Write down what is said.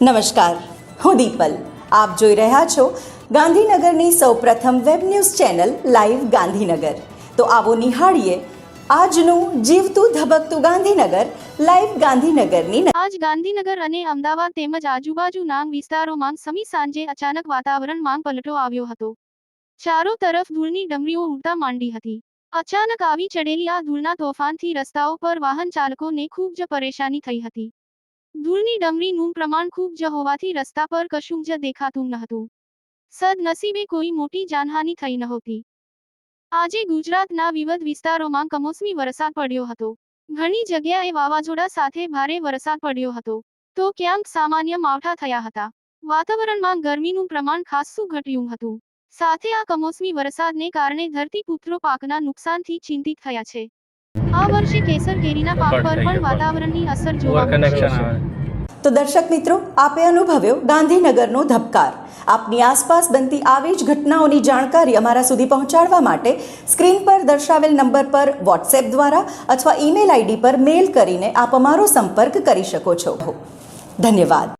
નમસ્કાર, હું દીપલ. આપ જોઈ રહ્યા છો ગાંધીનગરની સૌપ્રથમ web news channel live Gandhinagar. તો આવો નિહાળીએ આજનું જીવતું ધબકતું ગાંધીનગર, લાઈવ ગાંધીનગરની આજ ગાંધીનગર અને અમદાવાદ તેમજ આજુબાજુના વિસ્તારોમાં સમી સાંજે અચાનક વાતાવરણમાં પલટો આવ્યો હતો. ચારો તરફ ધૂળની ડમરીઓ ઉડતા માંડી હતી. અચાનક આવી ચડેલી આ ધૂળના તોફાનથી રસ્તાઓ પર વાહન ચાલકોને ખૂબ જ પરેશાની થઈ હતી. ધૂળની ડમરીનું પ્રમાણ ખૂબ જ હોવાથી રસ્તા પર કશું જ દેખાતું નહોતું સદનસીબે કોઈ મોટી જાનહાનિ થઈ નહોતી આજે ગુજરાતના વિવિધ વિસ્તારોમાં કમોસમી વરસાદ પડ્યો હતો. ઘણી જગ્યાએ વાવાઝોડા સાથે ભારે વરસાદ પડ્યો હતો. તો ક્યાંક સામાન્ય માવઠા થયા હતા. વાતાવરણમાં ગરમીનું પ્રમાણ ખાસ્સું ઘટ્યું હતું. સાથે આ કમોસમી વરસાદને કારણે ધરતીપુત્રો પાકના નુકસાનથી ચિંતિત થયા છે. આ વર્ષે કેસર કેરીના પાક પર પણ વાતાવરણની અસર જોવા મળશે કનેક્શન તો દર્શક મિત્રો આપે અનુભવ્યો ગાંધીનગરનો ધબકાર. આપની આસપાસ બનતી આવી જ ઘટનાઓની જાણકારી અમારા સુધી પહોંચાડવા માટે સ્ક્રીન પર દર્શાવેલ નંબર પર વોટ્સએપ દ્વારા અથવા ઈમેલ આઈડી પર મેલ કરીને આપ અમારો સંપર્ક કરી શકો છો. ધન્યવાદ.